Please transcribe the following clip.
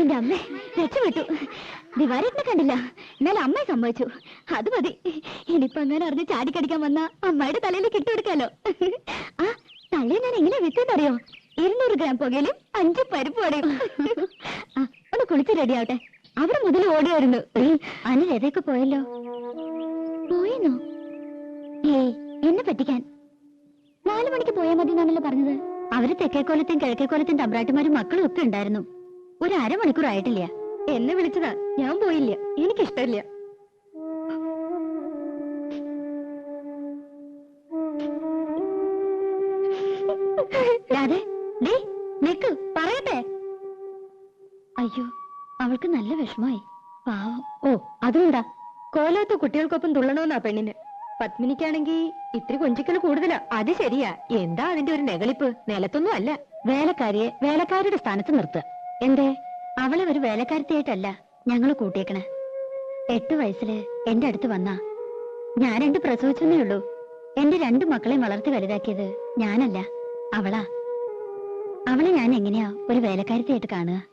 എന്റെ അമ്മ രക്ഷപ്പെട്ടു. ദിവാരത്തിനെ കണ്ടില്ല. എന്നാലും അമ്മയെ സമ്മതിച്ചു. അത് മതി. ഇനിയിപ്പോ അങ്ങനെ അറിഞ്ഞ് ചാടിക്കടിക്കാൻ വന്ന അമ്മയുടെ തലയിൽ കിട്ടുകൊടുക്കാലോ ആ തലയിൽ ഞാൻ എങ്ങനെ വിത്തെന്നറിയോ ഇരുന്നൂറ് ഗ്രാം പുകയിലും അഞ്ച് പരിപ്പ് വടയും ഒന്ന് കുളിച്ച് റെഡിയാവട്ടെ. അവിടെ മുതൽ ഓടിയായിരുന്നു അനിൽ എതൊക്കെ പോയല്ലോ. പോയെന്നോ? ഏയ് എന്നെ പറ്റിക്കാൻ. നാലു മണിക്ക് പോയാൽ മതി എന്നാണല്ലോ പറഞ്ഞത്. അവർ തെക്കേക്കോലത്തെയും കിഴക്കേക്കോലത്തെയും തമ്പ്രാട്ടിമാരും മക്കളും ഒക്കെ ഉണ്ടായിരുന്നു. ഒരു അരമണിക്കൂർ ആയിട്ടില്ല. എന്നെ വിളിച്ചതാ. ഞാൻ പോയില്ല. എനിക്കിഷ്ടമില്ല. അയ്യോ അവൾക്ക് നല്ല വിഷമായി പാവം. ഓ അതുകൊണ്ടാ. കോലത്ത് കുട്ടികൾക്കൊപ്പം തുള്ളണമെന്നാ പെണ്ണിന്. പത്മിനിക്കാണെങ്കി ഇത്തിരി കൊഞ്ചിക്കൽ കൂടുതലാ. അത് ശരിയാ. എന്താ അതിന്റെ ഒരു നെകളിപ്പ് നിലത്തൊന്നും അല്ല. വേലക്കാരിയെ വേലക്കാരുടെ സ്ഥാനത്ത് നിർത്തുക എന്തേ? അവളെ ഒരു വേലക്കാരത്തിയായിട്ടല്ല ഞങ്ങൾ കൂട്ടിയേക്കണേ. എട്ട് വയസ്സിൽ എന്റെ അടുത്ത് വന്നാ. ഞാൻ രണ്ട് പ്രസവിച്ചെന്നേ ഉള്ളൂ. എന്റെ രണ്ട് മക്കളെയും വളർത്തി വലുതാക്കിയത് ഞാനല്ല അവളാ. അവളെ ഞാൻ എങ്ങനെയാ ഒരു വേലക്കാരത്തിയായിട്ട് കാണുക?